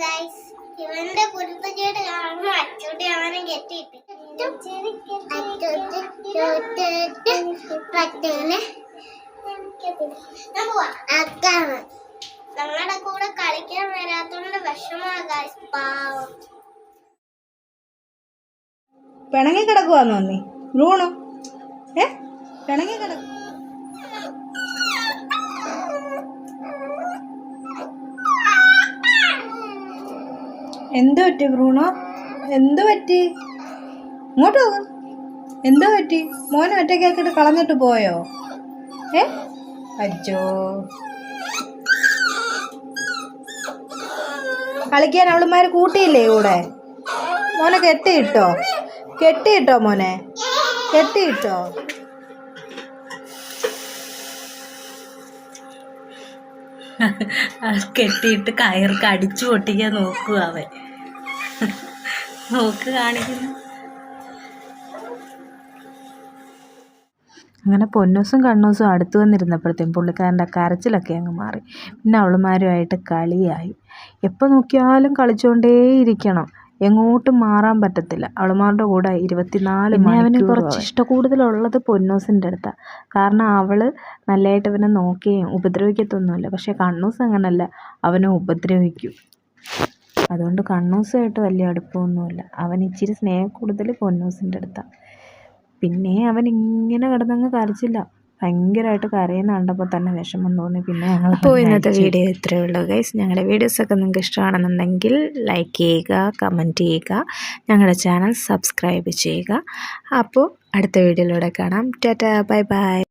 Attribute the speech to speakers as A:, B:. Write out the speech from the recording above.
A: Guys ഇവന്റെ കുരുത്തക്കേട് കാണുമ്പോ അച്ചൂട്ടി അവനെ കെട്ടിയിട്ട്. ഞങ്ങളുടെ കൂടെ കളിക്കാൻ വരാത്തോണ്ട് വിഷമാ ഗൈസ് പാവം.
B: പിണങ്ങി കിടക്കുവാന്നോ നീ ബ്രൂണോ ഏ? പിണങ്ങി കിടക്കും എന്ത് പറ്റി ബ്രൂണോ? എന്ത് പറ്റി? ഇങ്ങോട്ട് എന്ത് പറ്റി? മോനെ ഒറ്റയ്ക്കാക്കിയിട്ട് കളഞ്ഞിട്ട് പോയോ? ഏ? അച്ചോ കളിക്കാൻ അവളുമാർ കൂട്ടിയില്ലേ കൂടെ? മോനെ കെട്ടിയിട്ടോ? കെട്ടിയിട്ടോ മോനെ? കെട്ടിയിട്ടോ?
C: കെട്ടിയിട്ട് കയർക്ക് അടിച്ചു പൊട്ടിക്കാൻ നോക്കുക അവൻ. നോക്ക് കാണിക്കുന്നു.
B: അങ്ങനെ പൊന്നൂസും കണ്ണൂസും അടുത്ത് വന്നിരുന്നപ്പോഴത്തേക്കും പുള്ളിക്കാരന്റെ കരച്ചിലൊക്കെ അങ്ങ് മാറി. പിന്നെ അവളുമാരുമായിട്ട് കളിയായി. എപ്പോൾ നോക്കിയാലും കളിച്ചുകൊണ്ടേയിരിക്കണം. എങ്ങോട്ടും മാറാൻ പറ്റത്തില്ല. അവളുമാരുടെ കൂടെ ഇരുപത്തിനാല് അവന് കുറച്ച് ഇഷ്ടം കൂടുതലുള്ളത് പൊന്നൂസിന്റെ അടുത്താണ് കാരണം അവൾ നല്ലതായിട്ട് അവനെ നോക്കുകയും ഉപദ്രവിക്കത്തൊന്നുമില്ല. പക്ഷേ കണ്ണൂസ് അങ്ങനല്ല. അവനെ ഉപദ്രവിക്കും. അതുകൊണ്ട് കണ്ണൂസുമായിട്ട് വലിയ അടുപ്പമൊന്നുമില്ല. അവൻ ഇച്ചിരി സ്നേഹക്കൂടുതൽ പൊന്നൂസിന്റെ അടുത്താണ് പിന്നെ അവൻ ഇങ്ങനെ കിടന്നങ്ങ് കരച്ചില്ല. ഭയങ്കരമായിട്ട് കരയുന്ന കണ്ടപ്പോൾ തന്നെ വിഷമം തോന്നി. പിന്നെ ഞങ്ങൾ
D: അപ്പോൾ ഇന്നത്തെ വീഡിയോ ഇത്രയേ ഉള്ളൂ ഗൈസ് ഞങ്ങളുടെ വീഡിയോസൊക്കെ നിങ്ങൾക്ക് ഇഷ്ടമാണെന്നുണ്ടെങ്കിൽ ലൈക്ക് ചെയ്യുക കമന്റ് ചെയ്യുക ഞങ്ങളുടെ ചാനൽ സബ്സ്ക്രൈബ് ചെയ്യുക. അപ്പോൾ അടുത്ത വീഡിയോയിലൂടെ കാണാം. Tata bye bye